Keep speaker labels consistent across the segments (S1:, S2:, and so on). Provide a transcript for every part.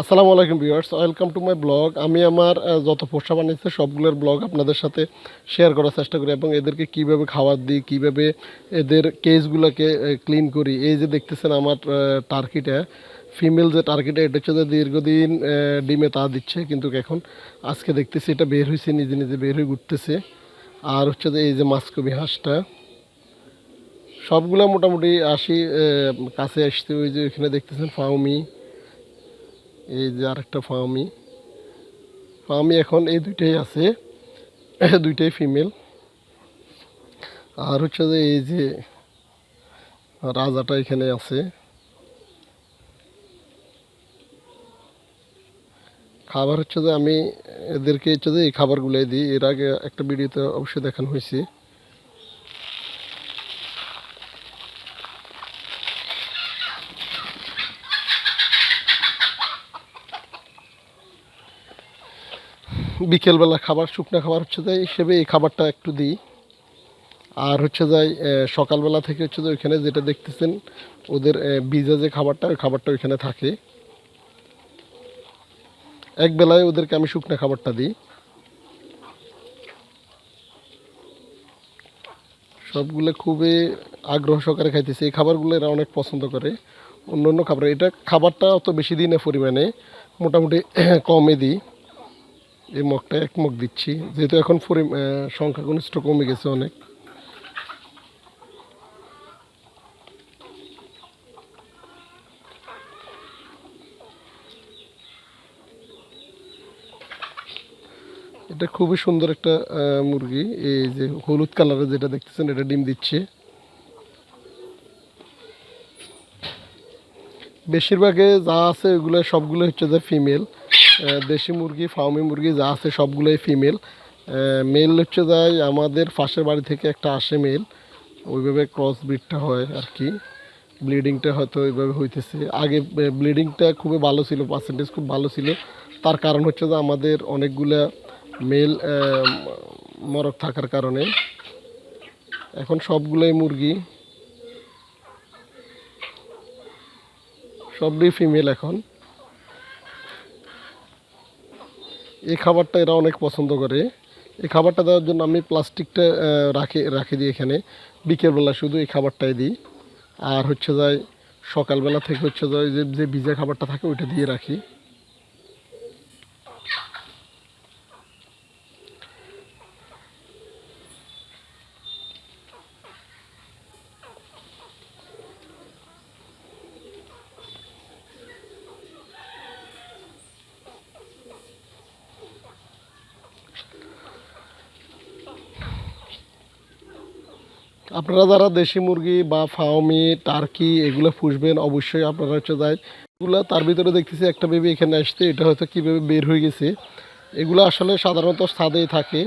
S1: আসসালামু আলাইকুম viewers, welcome to my blog. আমি আমার যত পোষা বানিয়েছে সবগুলোর ব্লগ আপনাদের সাথে শেয়ার করার চেষ্টা করি এবং এদেরকে কীভাবে খাবার দিই, কীভাবে এদের কেসগুলোকে ক্লিন করি। এই যে দেখতেছেন আমার টার্কিটা ফিমেল যে টার্কিটা এটা হচ্ছে যে দীর্ঘদিন ডিমে তা দিচ্ছে। কিন্তু এখন আজকে দেখতেছি এটা বের হয়েছে নিজে নিজে বের হয়ে ঘুরতেছে। আর হচ্ছে যে এই যে মাস্কবি হাঁসটা, সবগুলো মোটামুটি আসি কাছে আসতে ওই যে এখানে দেখতেছেন ফাউমি। এই যে আরেকটা ফার্মি। ফার্মি এখন এই দুইটাই আছে, দুইটাই ফিমেল। আর হচ্ছে যে এই যে রাজাটা এখানে আছে। খাবার হচ্ছে যে আমি এদেরকে হচ্ছে যে এই খাবারগুলোই দিই। এর আগে একটা ভিডিওতে অবশ্যই দেখানো হয়েছে। বিকেলবেলা খাবার, শুকনো খাবার হচ্ছে যে হিসেবে এই খাবারটা একটু দিই। আর হচ্ছে যাই সকালবেলা থেকে হচ্ছে যে, ওইখানে যেটা দেখতেছেন, ওদের বীজা যে খাবারটা, ওই খাবারটা ওইখানে থাকে। এক বেলায় ওদেরকে আমি শুকনো খাবারটা দিই। সবগুলো খুবই আগ্রহ সহকারে খাইতেছে। এই খাবারগুলো এরা অনেক পছন্দ করে। অন্য অন্য খাবার, এটা খাবারটা অত বেশি দিনে পরিমাণে মোটামুটি কমে দিই। এই মগটা এক মগ দিচ্ছি। যেহেতু এখন পরি- আহ, সংখ্যাগরিষ্ঠ কমে গেছে অনেক। এটা খুবই সুন্দর একটা মুরগি। এই যে হলুদ কালারের যেটা দেখতেছেন এটা ডিম দিচ্ছে। বেশিরভাগে যা আছে ওগুলো সবগুলো হচ্ছে যে ফিমেল। দেশি মুরগি, ফার্মি মুরগি যা আছে সবগুলোই ফিমেল মেল হচ্ছে যায় আমাদের পাশের বাড়ি থেকে একটা আসে মেল ওইভাবে ক্রস ব্রিডটা হয় আর কি। ব্লিডিংটা হয়তো ওইভাবে হইতেছে। আগে ব্লিডিংটা খুবই ভালো ছিল পার্সেন্টেজ খুব ভালো ছিল। তার কারণ হচ্ছে যে আমাদের অনেকগুলা মেল মরক থাকার কারণে। এখন সবগুলোই মুরগি। সবই ফিমেল এখন। এই খাবারটা এরা অনেক পছন্দ করে। এই খাবারটা দেওয়ার জন্য আমি প্লাস্টিকটা রাখি রাখি দিই এখানে। বিকেলবেলা শুধু এই খাবারটাই দিই। আর হচ্ছে যায় সকালবেলা থেকে হচ্ছে যায় যে যে ভিজা খাবারটা থাকে ওইটা দিয়ে রাখি। আপনারা যারা দেশি মুরগি বা ফার্মি টার্কি এগুলো পুষবেন, অবশ্যই আপনারা হচ্ছে যায় এগুলো তার ভিতরে দেখতেছি, একটা বেবি এখানে আসছে, এটা হয়তো কীভাবে বের হয়ে গেছে। এগুলো আসলে সাধারণত ছাদেই থাকে।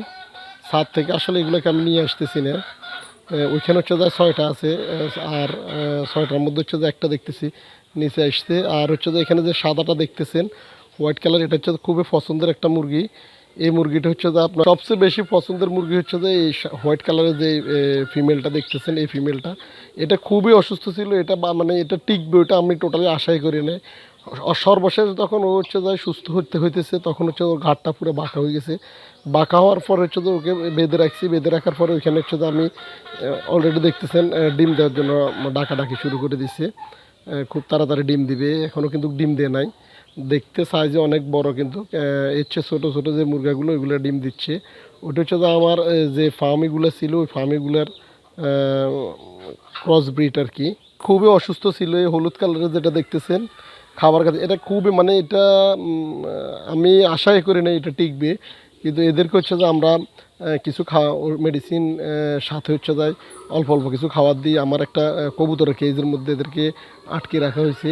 S1: ছাদ থেকে আসলে এগুলোকে আমি নিয়ে আসতেছি না। ওইখানে হচ্ছে যায় ছয়টা আছে আর ছয়টার মধ্যে হচ্ছে যে একটা দেখতেছি, নিচে আসছে। আর হচ্ছে যে এখানে যে সাদাটা দেখতেছেন হোয়াইট কালার এটা হচ্ছে খুবই পছন্দের একটা মুরগি। এই মুরগিটা হচ্ছে যে আপনার সবচেয়ে বেশি পছন্দের মুরগি হচ্ছে যে এই হোয়াইট কালারের যে ফিমেলটা দেখতেছেন, এই ফিমেলটা এটা খুবই অসুস্থ ছিল, এটা বা মানে এটা টিকবে, ওটা আমি টোটালি আশাই করি অ- সর্বশেষ যখন ও হচ্ছে যে সুস্থ হতে হইতেছে, তখন হচ্ছে ওর ঘাটটা পুরো বাঁকা হয়ে গেছে। বাঁকা হওয়ার পর হচ্ছে যে ওকে বেঁধে রাখছি, বেঁধে রাখার পরে ওইখানে হচ্ছে যে আমি অলরেডি দেখতেছেন ডিম দেওয়ার জন্য ডাকাডাকি শুরু করে দিছে। খুব তাড়াতাড়ি ডিম দিবে এখনও কিন্তু ডিম দেয় নাই। দেখতে সাইজে অনেক বড় কিন্তু এর চেয়ে ছোটো ছোটো যে মুরগাগুলো, ওইগুলো ডিম দিচ্ছে। ওটা হচ্ছে যে আমার যে ফার্মিগুলো ছিল, ওই ফার্মিগুলোর ক্রস ব্রিড আর কি। খুবই অসুস্থ ছিল এই হলুদ কালারের যেটা দেখতেছেন, খাবার কাছে এটা খুবই মানে এটা আমি আশাই করি না এটা টিকবে। কিন্তু এদেরকে হচ্ছে যে আমরা কিছু খাওয়া মেডিসিন সাথে হচ্ছে যায় অল্প অল্প কিছু খাবার দিই আমার একটা কবুতরের কেজের মধ্যে এদেরকে আটকে রাখা হয়েছে।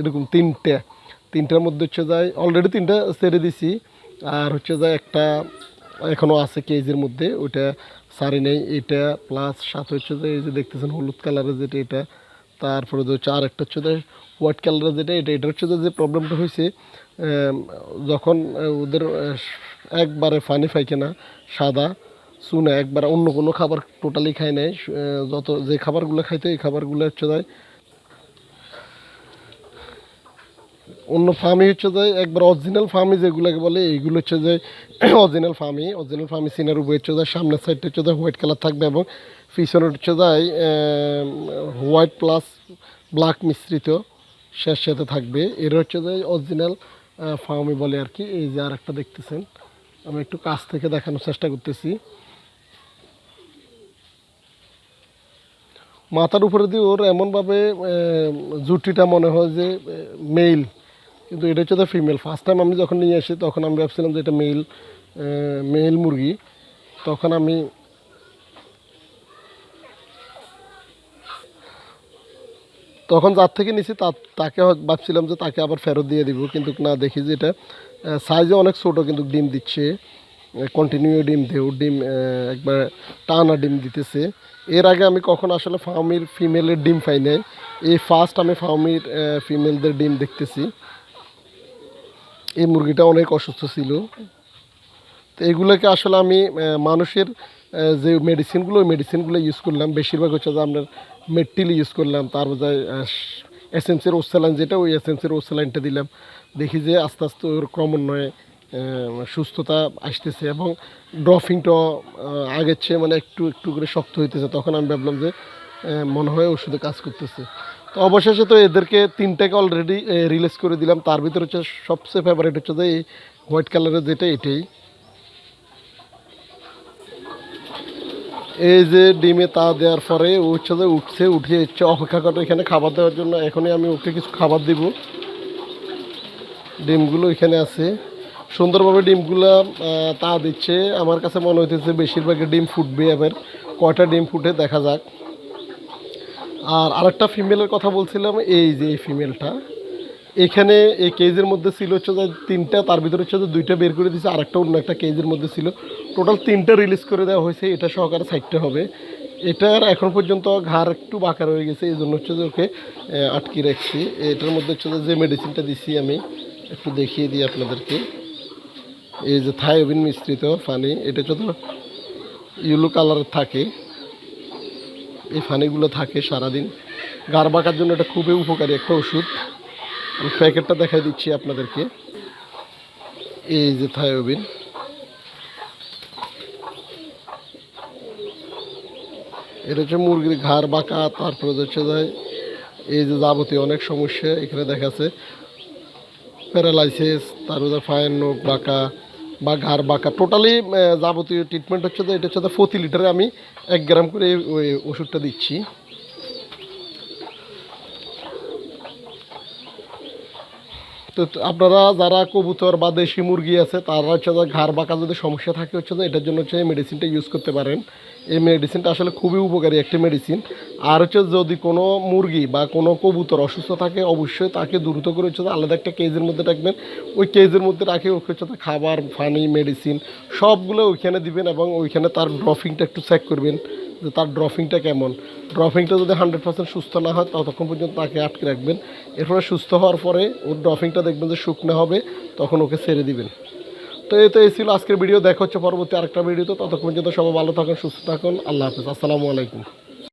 S1: এরকম তিনটে। তিনটার মধ্যে হচ্ছে যায় অলরেডি তিনটা ছেড়ে দিছি। আর হচ্ছে যায় একটা এখনও আছে কেজির মধ্যে, ওইটা সারি নেই। এটা প্লাস সাথে হচ্ছে যে এই যে দেখতেছেন হলুদ কালারের যেটা, এটা তারপরে যে হচ্ছে আর একটা হচ্ছে যে হোয়াইট কালারের যেটা, এটা এটা হচ্ছে যে প্রবলেমটা হয়েছে যখন ওদের একবারে ফানি না সাদা শুনে একবার অন্য কোনো খাবার টোটালি খায় নাই যত যে খাবারগুলো খাইতে, এই খাবারগুলো হচ্ছে যায় অন্য ফার্মি হচ্ছে যে একবার অরিজিনাল ফার্মি যেগুলোকে বলে, এইগুলো হচ্ছে যে অরিজিনাল ফার্মি অরিজিনাল ফার্মি সিনের উপরে হচ্ছে যে, সামনের সাইডটা হচ্ছে যে হোয়াইট কালার থাকবে এবং পিছনে হচ্ছে যে হোয়াইট প্লাস ব্ল্যাক মিশ্রিত শেষ সাথে থাকবে। এর হচ্ছে যে অরিজিনাল ফার্মি বলে আর কি। এই যে আর একটা দেখতেছেন। আমি একটু কাছ থেকে দেখানোর চেষ্টা করতেছি। মাথার উপরে দিয়ে ওর এমনভাবে জুটিটা মনে হয় যে মেল কিন্তু এটা হচ্ছে তো ফিমেল ফার্স্ট টাইম আমি যখন নিয়ে আসি, তখন আমি ভাবছিলাম যে এটা মেল মেল মুরগি। তখন আমি তখন যার থেকে নিছি তাকে ভাবছিলাম যে তাকে আবার ফেরত দিয়ে দিব, কিন্তু না, দেখি যে এটা সাইজে অনেক ছোটো, কিন্তু ডিম দিচ্ছে। কন্টিনিউ ডিম দেও, ডিম একবার টানা ডিম দিতেছে। এর আগে আমি কখন আসলে ফার্মির ফিমেলের ডিম পাই নাই, এই ফার্স্ট আমি ফার্মির ফিমেলদের ডিম দেখতেছি। এই মুরগিটা অনেক অসুস্থ ছিল। তো এগুলোকে আসলে আমি মানুষের যে মেডিসিনগুলো ওই মেডিসিনগুলো ইউজ করলাম। বেশিরভাগ হচ্ছে যে আপনার মেট্টিল ইউজ করলাম। তারপর যায় এসএমসির ওসেলাইন যেটা, ওই এসএমসির ওসেলাইনটা দিলাম। দেখি যে আস্তে আস্তে ওর ক্রমান্বয়ে সুস্থতা আসতেছে এবং ড্রফিংটা আগের চেয়ে মানে একটু একটু করে শক্ত হইতেছে। তখন আমি ভাবলাম যে মনে হয় ওষুধে কাজ করতেছে। তো অবশেষে তো এদেরকে তিনটাকে অলরেডি রিলিজ করে দিলাম। তার ভিতরে হচ্ছে সবচেয়ে ফেভারিট হচ্ছে যে এই হোয়াইট কালারের যেটা, এটাই। এই যে ডিমে তা দেওয়ার পরে ও হচ্ছে যে উঠছে উঠে হচ্ছে অপেক্ষা করে এখানে খাবার দেওয়ার জন্য। এখনই আমি ওকে কিছু খাবার দিব। ডিমগুলো এখানে আছে। সুন্দরভাবে ডিমগুলো তা দিচ্ছে। আমার কাছে মনে হইতেছে বেশিরভাগই ডিম ফুটবে এবার। কয়টা ডিম ফুটে দেখা যাক। আর আরেকটা ফিমেলের কথা বলছিলাম, এই যে এই ফিমেলটা এখানে এই কেজের মধ্যে ছিল হচ্ছে যে তিনটা, তার ভিতরে হচ্ছে যে দুইটা বের করে দিয়েছে আরেকটা অন্য একটা কেজের মধ্যে ছিল টোটাল তিনটা রিলিজ করে দেওয়া হয়েছে, এটা সহকারে সাইডটা হবে। এটার এখন পর্যন্ত ঘাড় একটু বাঁকা রয়ে গেছে, এই জন্য হচ্ছে যে ওকে আটকে রাখছি। এটার মধ্যে হচ্ছে যে মেডিসিনটা দিছি আমি, একটু দেখিয়ে দিই আপনাদেরকে। এই যে থায়োবিন মিশ্রিত ফানি, এটা হচ্ছে তো ইয়েলো কালারের থাকে। এই ফানিগুলো থাকে সারাদিন। গার বাঁকার জন্য এটা খুবই উপকারী একটা ওষুধ। আমি প্যাকেটটা দেখাই দিচ্ছি আপনাদেরকে। এই যে থায়োবিন। এটা হচ্ছে মুরগির ঘাড় বাঁকা, তারপরে হচ্ছে এই যে যাবতীয় অনেক সমস্যা এখানে দেখাচ্ছে। প্যারালাইসিস, তারপরে ফাইন নোক বাঁকা বা ঘাড় বাঁকা। টোটালি যাবতীয় ট্রিটমেন্ট হচ্ছে তো এটা হচ্ছে তো প্রতি লিটারে আমি এক গ্রাম করে ওই ওষুধটা দিচ্ছি। তো আপনারা যারা কবুতর বা দেশি মুরগি আছে, তারা হচ্ছে যে ঘাড় বাঁকা যদি সমস্যা থাকে হচ্ছে যে এটার জন্য হচ্ছে এই মেডিসিনটা ইউজ করতে পারেন। এই মেডিসিনটা আসলে খুবই উপকারী একটি মেডিসিন আর হচ্ছে যদি কোনো মুরগি বা কোনো কবুতর অসুস্থ থাকে, অবশ্যই তাকে দ্রুত করে হচ্ছে আলাদা একটা কেজের মধ্যে রাখবেন। ওই কেজের মধ্যে রাখে ওকে হচ্ছে খাবার পানি মেডিসিন সবগুলো ওইখানে দিবেন এবং ওইখানে তার ড্রফিংটা একটু চেক করবেন। যে তার ড্রফিংটা কেমন? ড্রফিংটা যদি হান্ড্রেড পার্সেন্ট সুস্থ না হয়, ততক্ষণ পর্যন্ত তাকে আটকে রাখবেন। এরপরে সুস্থ হওয়ার পরে ওর ড্রফিংটা দেখবেন যে শুকনো হবে, তখন ওকে ছেড়ে দিবেন। তো এই তো এই ছিল আজকের ভিডিও। দেখা হচ্ছে পরবর্তী আরেকটা ভিডিও তো ততক্ষণ পর্যন্ত সবাই ভালো থাকুন, সুস্থ থাকুন। আল্লাহ হাফিজ। আসসালামু আলাইকুম।